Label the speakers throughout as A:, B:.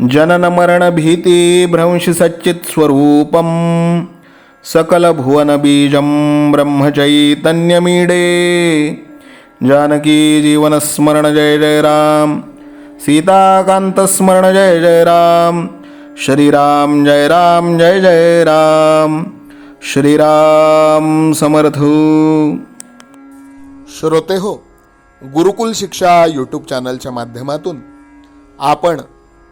A: जननमरणभीतिभ्रंशसच्चित्स्वरूपं सकलभुवनबीजं ब्रह्मचैतन्यमीडे। जानकी जीवनस्मरण जय जय राम सीताकांतस्मरण जय जय राम श्रीराम जय राम जय जय राम श्रीराम समर्थ। श्रोते हो गुरुकुल शिक्षा यूट्यूब चॅनलच्या माध्यमातून आपण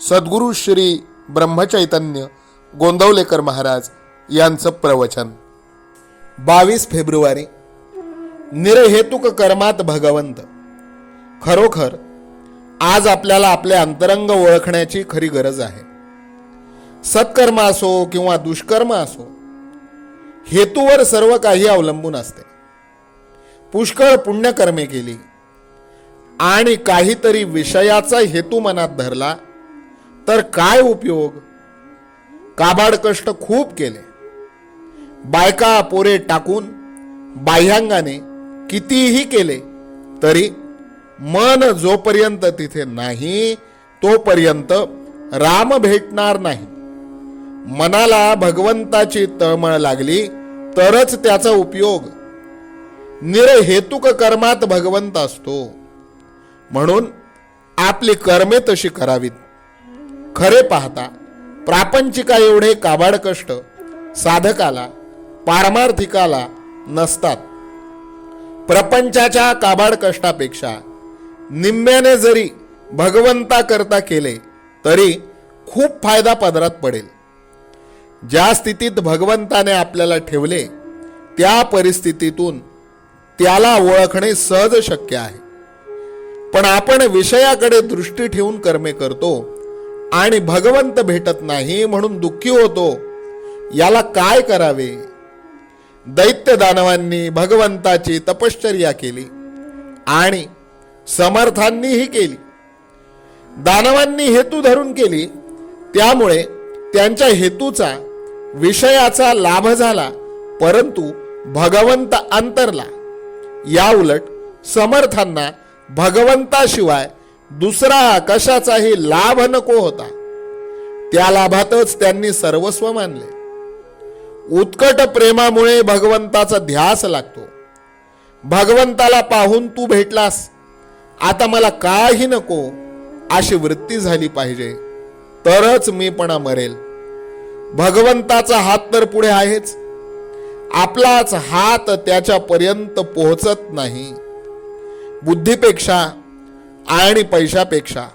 A: सद्गुरू श्री ब्रह्मचैतन्य गोंदवलेकर महाराज यांचं प्रवचन. बावीस फेब्रुवारी. निरहेतुक कर्मात भगवंत. खरोखर आज आपल्याला आपले अंतरंग ओळखण्याची खरी गरज आहे. सत्कर्म असो किंवा दुष्कर्म असो हेतूवर सर्व काही अवलंबून असते. पुष्कळ पुण्यकर्मे केली आणि काहीतरी विषयाचा हेतू मनात धरला तर काय उपयोग? काबाड कष्ट खूप केले. बायका पोरे टाकून बाह्यांगाने कितीही केले तरी मन जोपर्यंत तिथे नाही तोपर्यंत राम भेटणार नाही. मनाला भगवंताची तळमळ लागली तरच त्याचा उपयोग. निरहेतुक कर्मात भगवंत असतो. म्हणून आपली कर्मे तशी करावीत. खरे पाहता प्रापंचिका एवढे काबाड कष्ट साधकाला पारमार्थिकाला नसतात. प्रपंचाच्या काबाड कष्टापेक्षा निम्म्याने जरी भगवंता करता केले तरी खूप फायदा पदरात पडेल. ज्या स्थितीत भगवंताने आपल्याला ठेवले त्या परिस्थितीतून त्याला ओळखणे सहज शक्य आहे. पण आपण विषयाकडे दृष्टी ठेवून कर्मे करतो आणि भगवंत भेटत नाही म्हणून दुःखी होतो. याला काय करावे? दैत्य दानवांनी भगवंताची तपश्चर्या केली आणि समर्थांनीही केली. दानवांनी हेतू धरून केली. त्यामुळे त्यांच्या हेतूचा विषयाचा लाभ झाला परंतु भगवंत अंतरला. या उलट समर्थांना भगवंताशिवाय दुसरा कशाचाही लाभ नको होता. त्या लाभातच त्यांनी सर्वस्व मानले. उत्कट प्रेमामुळे भगवंताचा ध्यास लागतो. भगवंताला पाहून तू भेटलास आता मला काही नको अशी वृत्ती झाली पाहिजे. तरच मी पणा मरेल. भगवंताचा हात तर पुढे आहेच. आपलाच हात त्याच्यापर्यंत पोहोचत नाही. बुद्धीपेक्षा आणि पैशापेक्षा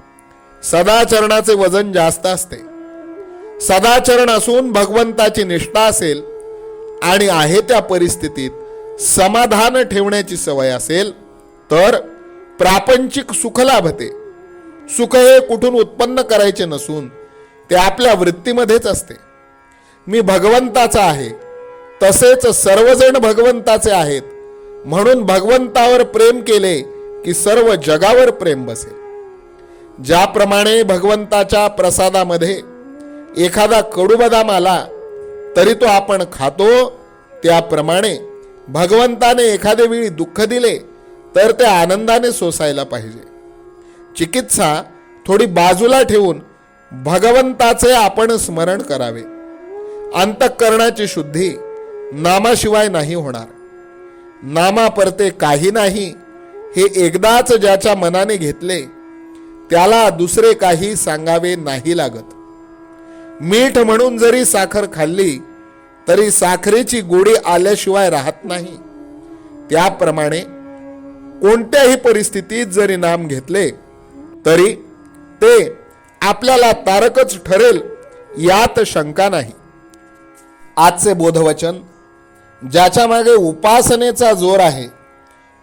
A: सदाचरणाचे वजन जास्त असते. सदाचरण असून भगवंताची निष्ठा असेल आणि आहे त्या परिस्थितीत समाधान ठेवण्याची सवय असेल तर प्रापंचिक सुख लाभते सुख हे कुठून उत्पन्न करायचे नसून ते आपल्या वृत्तीमध्येच असते. मी भगवंताचा आहे तसेच सर्वजण भगवंताचे आहेत म्हणून भगवंतावर प्रेम केले की सर्व जगावर प्रेम बसेल. ज्याप्रमाणे भगवंताच्या प्रसादामध्ये एखादा कडूबदाम आला तरी तो आपण खातो त्याप्रमाणे भगवंताने एखाद्या वेळी दुःख दिले तर ते आनंदाने सोसायला पाहिजे. चिकित्सा थोडी बाजूला ठेवून भगवंताचे आपण स्मरण करावे. अंतःकरणाची शुद्धी नामाशिवाय नाही होणार. नामापरते काही नाही हे एकदाच ज्याच्या मनाने घेतले त्याला दुसरे काही सांगावे नाही लागत. मीठ म्हणून जरी साखर खाल्ली तरी साखरेची गोडी आल्याशिवाय राहत नाही. त्याप्रमाणे कोणत्याही परिस्थितीत जरी नाम घेतले तरी ते आपल्याला तारकच ठरेल यात शंका नाही. आजचे बोधवचन ज्याच्या मागे उपासनेचा जोर आहे